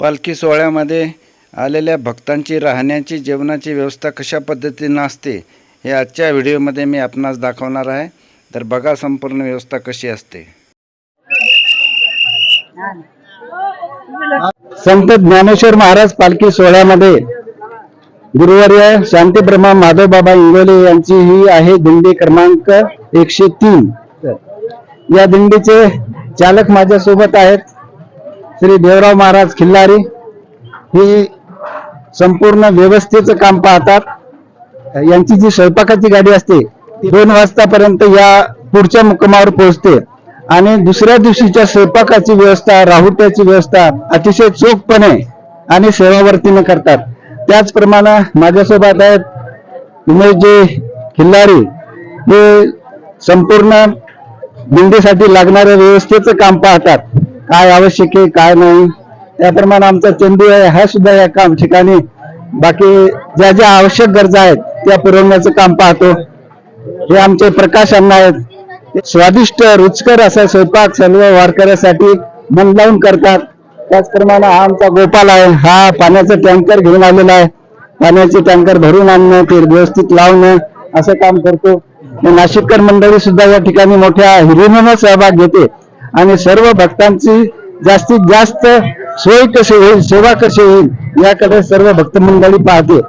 पालखी सोहळ्यामध्ये आलेल्या भक्तांची राहण्याची जेवणाची व्यवस्था कशा पद्धतीनं असते हे आजच्या व्हिडिओमध्ये मी आपणास दाखवणार आहे. तर बघा संपूर्ण व्यवस्था कशी असते. संत ज्ञानेश्वर महाराज पालखी सोहळ्यामध्ये गुरुवार्य शांतीब्रह्मा माधवबाबा इंगोले यांची ही आहे दिंडी क्रमांक एकशे तीन. या दिंडीचे चालक माझ्या सोबत आहेत. श्री देवराव महाराज खिल्लारी. ही संपूर्ण व्यवस्थेचं काम पाहतात. यांची जी स्वयंपाकाची गाडी असते ती दोन वाजतापर्यंत या पुढच्या मुक्कामावर पोहोचते. आणि दुसऱ्या दिवशीच्या स्वयंपाकाची व्यवस्था राहुट्याची व्यवस्था अतिशय चोखपणे आणि सेवावर्तीने करतात. त्याचप्रमाणे माझ्यासोबत आहेत उमेशजी खिल्लारी. हे संपूर्ण दिंडीसाठी लागणाऱ्या व्यवस्थेचं काम पाहतात. काय आवश्यक आहे काय नाही. त्याप्रमाणे आमचा चेंडू आहे हा सुद्धा या काम ठिकाणी. बाकी ज्या ज्या आवश्यक गरजा आहेत त्या पुरवण्याचं काम पाहतो. हे आमचे प्रकाश अण्णा आहेत. स्वादिष्ट रुचकर असा स्वयंपाक सर्व वारकऱ्यासाठी मन लावून करतात. त्याचप्रमाणे हा आमचा गोपाल आहे. हा पाण्याचा टँकर घेऊन आलेला आहे. पाण्याचे टँकर भरून आणणं ते व्यवस्थित लावणं असं काम करतो. नाशिककर मंडळी सुद्धा या ठिकाणी मोठ्या हिरिरीनं सहभाग घेते. आणि सर्व भक्तांची जास्तीत जास्त सोय कशी होईल सेवा कशी होईल याकडे सर्व भक्त मंडळी पाहते.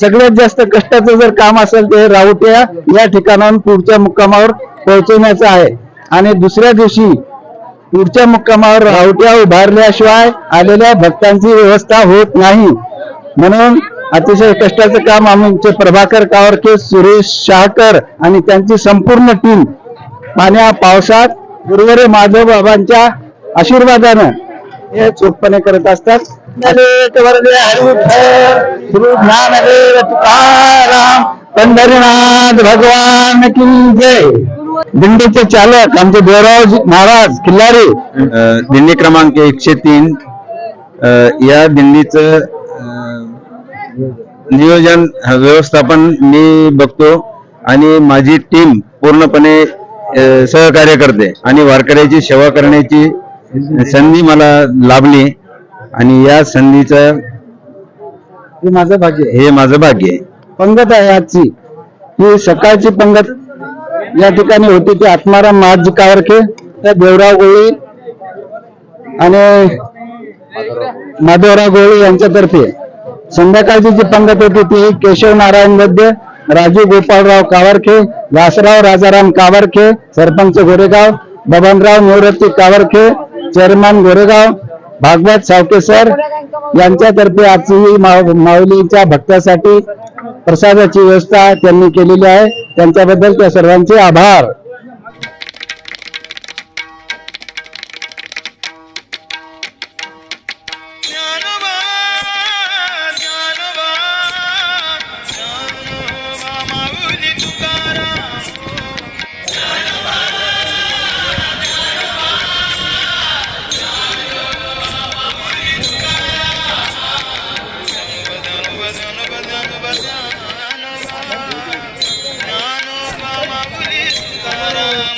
सगळ्यात जास्त कष्टाचं जर काम असेल ते राऊट्या या ठिकाणाहून पुढच्या मुक्कामावर पोहोचवण्याचं आहे. आणि दुसऱ्या दिवशी पुढच्या मुक्कामावर रावट्या उभारल्याशिवाय आलेल्या भक्तांची व्यवस्था होत नाही. म्हणून अतिशय कष्टाचं काम आमचे प्रभाकर कावरके सुरेश शाहकर आणि त्यांची संपूर्ण टीम पाण्या पावसात गुरुवरे माधव बाबांच्या आशीर्वादानं हे चोखपणे करत असतात. तुकाराम पंढरीनाथ भगवान की जय. दिंडीचे चालक आमचे देवराव महाराज किल्लारी दिंडी क्रमांक एकशे तीन. या दिंडीचं नियोजन व्यवस्थापन मी बघतो आणि माझी टीम पूर्णपणे सहकार्य करते आणि वारकऱ्याची सेवा करण्याची संधी मला लाभली आणि या संधीचं हे माझं भाग्य. हे माझं भाग्य आहे. पंगत आहे आजची. ही सकाळची पंगत या ठिकाणी होती ती आत्माराम महाजी कावरके त्या देवराव गोळी आणि माधवराव गोळी यांच्यातर्फे. संध्याकाळची जी पंगत होती ती केशव नारायण वैद्य राजू गोपाळराव कावरखे वासराव राजाराम कावरखे सरपंच गोरेगाव बबनराव निवृत्ती कावरखे चेअरमॅन गोरेगाव भागवत सावके सर यांच्यातर्फे आजची ही माऊलीच्या भक्तासाठी प्रसादाची व्यवस्था त्यांनी केलेली आहे. त्यांच्याबद्दल त्या सर्वांचे आभार.